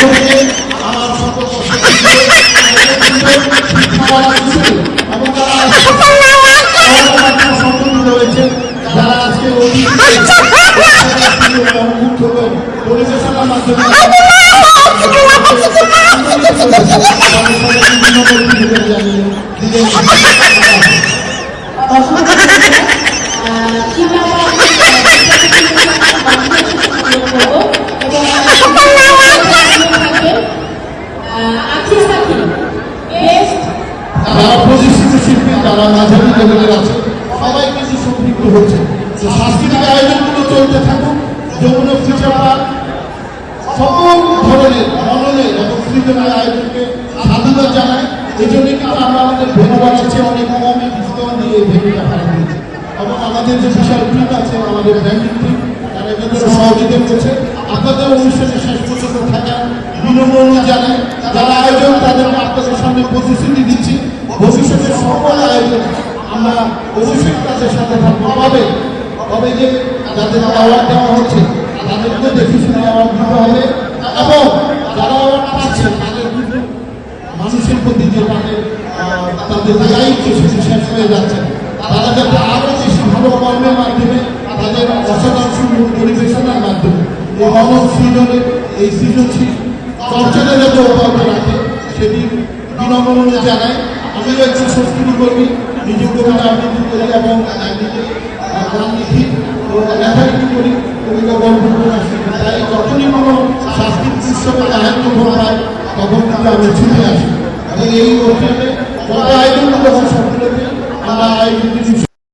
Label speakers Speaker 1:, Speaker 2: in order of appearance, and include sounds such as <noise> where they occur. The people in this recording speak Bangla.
Speaker 1: <laughs> আমার সকল এবং তারা সম্পন্ন রয়েছে যারা আজকে পরিবেশনার মাধ্যমে যারা প্রতিষ্ঠিত শিল্পী যারা মাঝারি লেভেলের আছে, সবাই কিন্তু সম্পৃক্ত হচ্ছে। তো সাংস্কৃতিক আয়োজনগুলো চলতে থাকুক, যমুনা পার্ক, সকল ধরনের মননের সৃজনের আয়োজনকে সাধুবাদ জানাই এই জন্য কিন্তু আমরা আমাদের ভেনু বানাচ্ছি অনেক কমে ডিসকাউন্ট দিয়ে ভেনুটা ভাড়া করেছি এবং আমাদের যে বিশাল টিম আছে, আমাদের ব্যাংকিং টিম তারা এদের সহযোগিতা করছে। আপনাদের অনুষ্ঠানে শেষ পর্যন্ত থাকার বিনম্রতা জানাই যারা প্রতিশ্রুতি দিচ্ছি ভবিষ্যতের সকল আয়োজন আমরা অবশ্যই তাদের সাথে থাকব। কবে কবে যে যাদের অ্যাওয়ার্ড দেওয়া হচ্ছে, তাদেরকে দেখে শুনে অ্যাওয়ার্ড দিতে হবে এবং যারা অ্যাওয়ার্ড পাচ্ছে, তাদের মানুষের প্রতি যে তাদের তাদের দায়িত্ব সেটি শেষ হয়ে যাচ্ছে। তারা যাতে আরও বেশি ভালো কর্মের মাধ্যমে তাদের অসাধারণ সুন্দর পরিবেশনার মাধ্যমে এই সৃজনে, এই সৃজনশীল চর্চাটা যাতে অব্যাহত রাখে, সেটি বিনম্রণে জানাই আমিও একজন সংস্কৃতি কর্মী, নিযুক্ত রাজনীতি করি এবং রাজনীতি ও লেখালেখি করি, কবিতা গল্প তাই যখনই কোনো সাংস্কৃতিক উৎসবের আয়োজন হয় তখন কিন্তু আমি ছুটে আসি। এবং এই অনুষ্ঠানে কত আয়োজন করেছে সকলকে আমরা আয়োজন